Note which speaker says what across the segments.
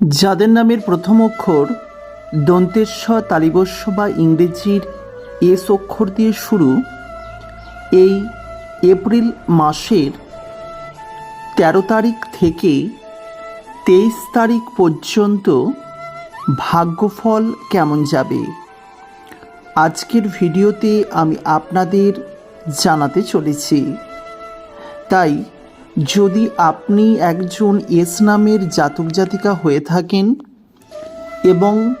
Speaker 1: যাদের নামের প্রথম অক্ষর দন্তেস্ব তালিবস্য বা ইংরেজির এস অক্ষর দিয়ে শুরু, এই এপ্রিল মাসের তেরো তারিখ থেকে তেইশ তারিখ পর্যন্ত ভাগ্যফল কেমন যাবে? আজকের ভিডিওতে আমি আপনাদের জানাতে চলেছি। তাই যদি আপনি একজন এস নামের জাতক জাতিকা হয়ে থাকেন এবং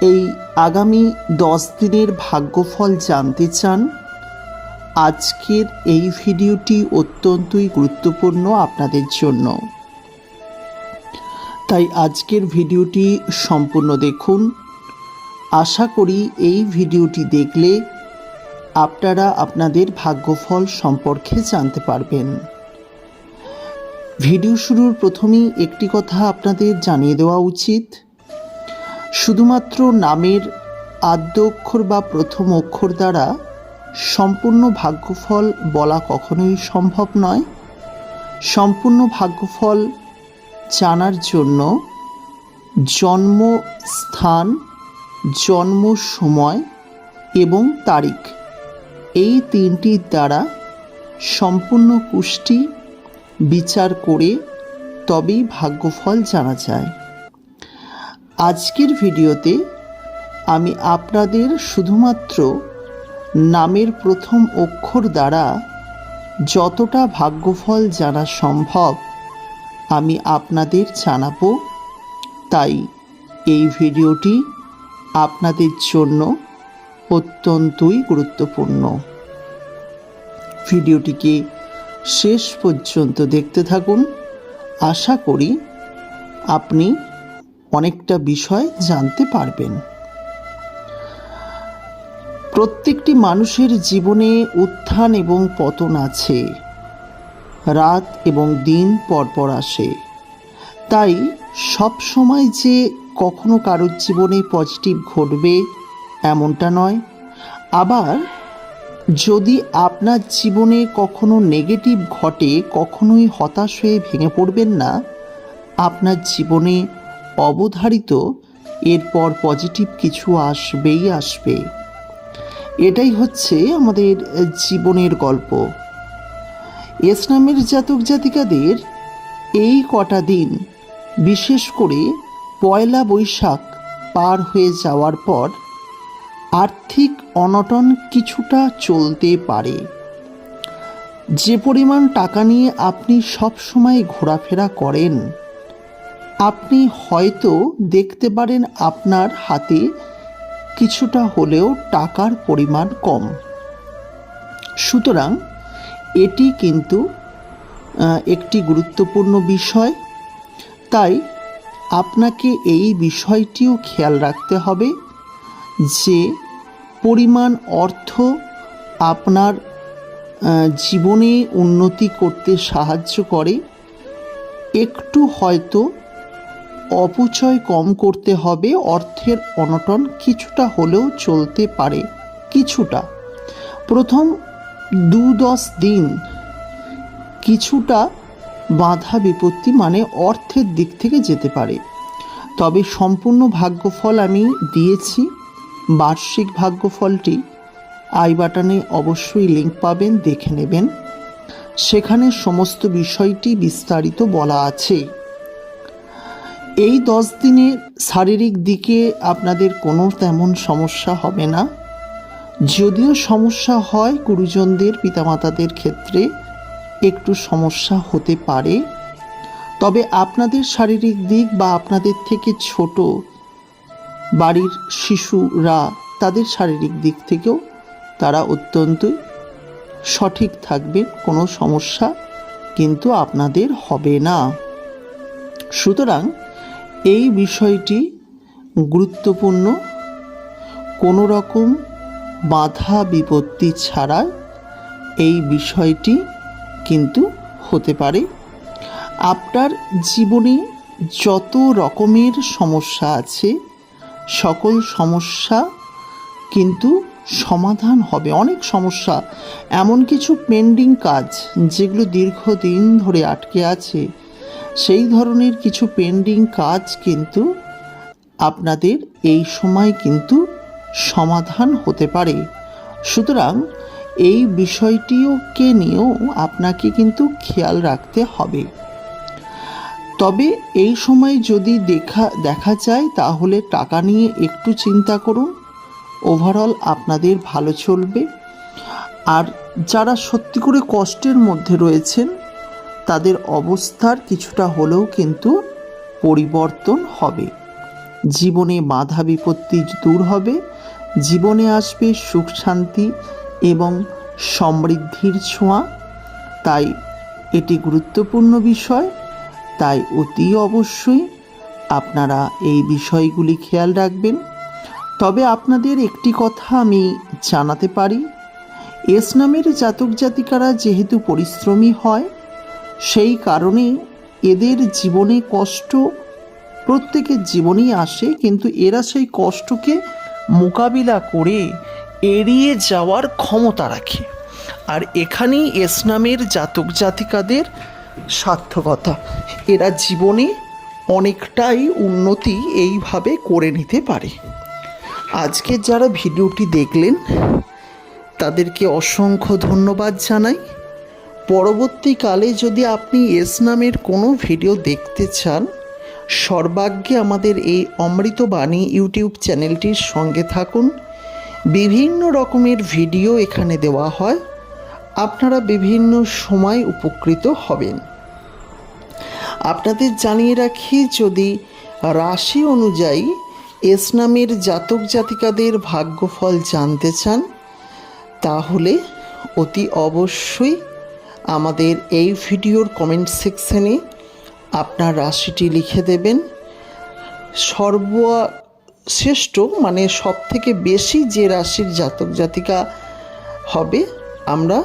Speaker 1: এই আগামী দশ দিনের ভাগ্যফল জানতে চান, আজকের এই ভিডিওটি অত্যন্তই গুরুত্বপূর্ণ আপনাদের জন্য। তাই আজকের ভিডিওটি সম্পূর্ণ দেখুন। আশা করি এই ভিডিওটি দেখলে আপনারা আপনাদের ভাগ্যফল সম্পর্কে জানতে পারবেন। ভিডিও শুরুর প্রথমেই একটি কথা আপনাদের জানিয়ে দেওয়া উচিত। শুধুমাত্র নামের আদ্য অক্ষর বা প্রথম অক্ষর দ্বারা সম্পূর্ণ ভাগ্যফল বলা কখনোই সম্ভব নয়। সম্পূর্ণ ভাগ্যফল জানার জন্য জন্মস্থান জন্ম সময় এবং তারিখ এই তিনটির দ্বারা সম্পূর্ণ পুষ্টি বিচার করে তবেই ভাগ্যফল জানা যায়। আজকের ভিডিওতে আমি আপনাদের শুধুমাত্র নামের প্রথম অক্ষর দ্বারা যতটা ভাগ্যফল জানা সম্ভব আমি আপনাদের জানাব। তাই এই ভিডিওটি আপনাদের জন্য অত্যন্তই গুরুত্বপূর্ণ। ভিডিওটিকে শেষ পর্যন্ত দেখতে থাকুন। আশা করি আপনি অনেকটা বিষয় জানতে পারবেন। প্রত্যেকটি মানুষের জীবনে উত্থান এবং পতন আছে। রাত এবং দিন পরপর আসে। তাই সব সময় যে কখনো কারোর জীবনে পজিটিভ ঘটবে এমনটা নয়। আবার যদি আপনার জীবনে কখনো নেগেটিভ ঘটে, কখনোই হতাশ হয়ে ভেঙে পড়বেন না। আপনার জীবনে অবধারিত, এরপর পজিটিভ কিছু আসবেই আসবে। এটাই হচ্ছে আমাদের জীবনের গল্প। ইসলামের জাতক জাতিকাদের এই কটা দিন, বিশেষ করে পয়লা বৈশাখ পার হয়ে যাওয়ার পর আর্থিক অনটন কিছুটা চলতে পারে। যে পরিমাণ টাকা নিয়ে আপনি সব সময় ঘোরাফেরা করেন, আপনি হয়তো দেখতে পারেন আপনার হাতে কিছুটা হলেও টাকার পরিমাণ কম। সুতরাং এটি কিন্তু একটি গুরুত্বপূর্ণ বিষয়। তাই আপনাকে এই বিষয়টিও খেয়াল রাখতে হবে যে পরিমাণ অর্থ আপনার জীবনে উন্নতি করতে সাহায্য করে, একটু হয়তো অপচয় কম করতে হবে, অর্থের অনটন কিছুটা হলেও চলতে পারে, কিছুটা। প্রথম দু দশ দিন কিছুটা বাধা বিপত্তি মানে অর্থের দিক থেকে যেতে পারে। তবে সম্পূর্ণ ভাগ্যফল আমি দিয়েছি। বার্ষিক ভাগ্যফলটি আই বাটনে অবশ্যই লিঙ্ক পাবেন, দেখে নেবেন। সেখানে সমস্ত বিষয়টি বিস্তারিত বলা আছে। এই দশ দিনে শারীরিক দিকে আপনাদের কোনো তেমন সমস্যা হবে না। যদিও সমস্যা হয় গুরুজনদের, পিতামাতাদের ক্ষেত্রে একটু সমস্যা হতে পারে। তবে আপনাদের শারীরিক দিক বা আপনাদের থেকে ছোট বাড়ির শিশুরা তাদের শারীরিক দিক থেকেও তারা অত্যন্ত সঠিক থাকবে, কোনো সমস্যা কিন্তু আপনাদের হবে না। সুতরাং এই বিষয়টি গুরুত্বপূর্ণ। কোনো রকম বাধা বিপত্তি ছাড়া এই বিষয়টি কিন্তু হতে পারে। আপনার জীবনে যত রকমের সমস্যা আছে সকল সমস্যা কিন্তু সমাধান হবে, অনেক সমস্যা। এমন কিছু পেন্ডিং কাজ যেগুলো দীর্ঘদিন ধরে আটকে আছে, সেই ধরনের কিছু পেন্ডিং কাজ কিন্তু আপনাদের এই সময় কিন্তু সমাধান হতে পারে। সুতরাং এই বিষয়টিওকে নিয়েও আপনাকে কিন্তু খেয়াল রাখতে হবে। তবে এই সময় যদি দেখা দেখা যায়, তাহলে টাকা নিয়ে একটু চিন্তা করুন। ওভারঅল আপনাদের ভালো চলবে। আর যারা সত্যি করে কষ্টের মধ্যে রয়েছেন, তাদের অবস্থার কিছুটা হলেও কিন্তু পরিবর্তন হবে। জীবনে বাধা বিপত্তি দূর হবে। জীবনে আসবে সুখ শান্তি এবং সমৃদ্ধির ছোঁয়া। তাই এটি গুরুত্বপূর্ণ বিষয়। তাই অতি অবশ্যই আপনারা এই বিষয়গুলি খেয়াল রাখবেন। তবে আপনাদের একটি কথা আমি জানাতে পারি। এস নামের জাতক জাতিকারা যেহেতু পরিশ্রমী হয়, সেই কারণে এদের জীবনে কষ্ট প্রত্যেকের জীবনেই আসে, কিন্তু এরা সেই কষ্টকে মোকাবিলা করে এড়িয়ে যাওয়ার ক্ষমতা রাখে। আর এখানেই এস নামের জাতক জাতিকাদের সার্থকতা। এরা জীবনে অনেকটাই উন্নতি এইভাবে করে নিতে পারে। আজকে যারা ভিডিওটি দেখলেন, তাদেরকে অসংখ্য ধন্যবাদ জানাই। পরবর্তীকালে যদি আপনি এস নামের কোনো ভিডিও দেখতে চান, সর্বাগ্যে আমাদের এই অমৃতবাণী ইউটিউব চ্যানেলটির সঙ্গে থাকুন। বিভিন্ন রকমের ভিডিও এখানে দেওয়া হয়। আপনারা বিভিন্ন সময় উপকৃত হবেন। আপনাদের জানিয়ে রাখি, যদি রাশি অনুযায়ী এস নামের জাতক জাতিকাদের ভাগ্যফল জানতে চান, তাহলে অতি অবশ্যই আমাদের এই ভিডিওর কমেন্ট সেকশনে আপনার রাশিটি লিখে দেবেন। সর্বশ্রেষ্ঠ মানে সব থেকে বেশি যে রাশির জাতক জাতিকা হবে, আমরা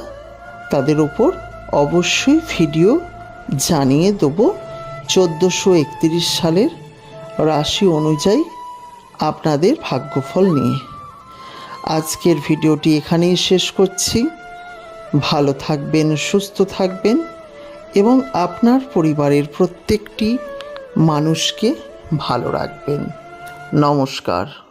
Speaker 1: তাদের ওপর অবশ্যই ভিডিও জানিয়ে দেবো। চোদ্দোশো একত্রিশ সালের রাশি অনুযায়ী আপনাদের ভাগ্যফল নিয়ে। আজকের ভিডিওটি এখানেই শেষ করছি। ভালো থাকবেন, সুস্থ থাকবেন এবং আপনার পরিবারের প্রত্যেকটি মানুষকে ভালো রাখবেন। নমস্কার।